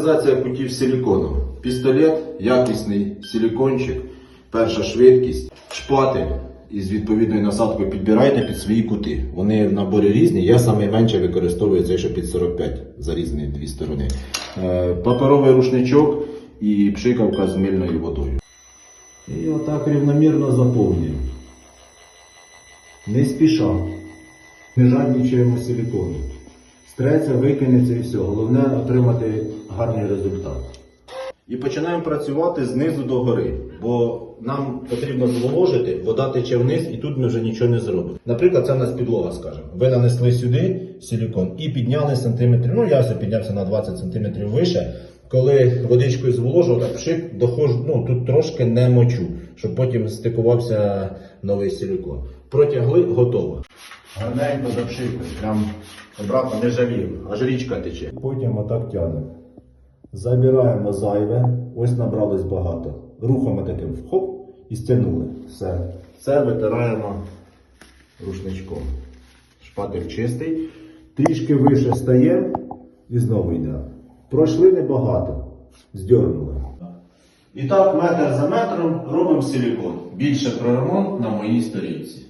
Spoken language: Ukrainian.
Амортизація кутів силіконом. Пістолет, якісний силікончик, перша швидкість, шпатель із відповідною насадкою підбирайте під свої кути. Вони в наборі різні. Я найменше використовую цей, що під 45 за різні дві сторони. Е, Паперовий рушничок і пшикавка з мильною водою. І отак рівномірно заповнюємо. Не спіша. Не жаднічуємо силікону. Стреться, викинеться і все. Головне отримати гарний результат. І починаємо працювати знизу до гори, бо нам потрібно зволожити, вода тече вниз, і тут ми вже нічого не зробимо. Наприклад, це в нас підлога, скажімо. Ви нанесли сюди силікон і підняли сантиметрів. Ну, я все піднявся на 20 сантиметрів вище. Коли водичкою зволожував, так пшик, доходжу, ну тут трошки не мочу, щоб потім стикувався новий силікон. Протягли, готово. Гарненько запшикали, прям обратно не жаліємо, аж річка тече. Потім отак тягнемо. Забираємо зайве, ось набралось багато. Рухами таким хоп і стягнули. Все. Це витираємо рушничком. Шпатель чистий. Трішки вище стає і знову йде. Пройшли небагато. Здьорнули. І так, метр за метром робимо силікон. Більше про ремонт на моїй сторінці.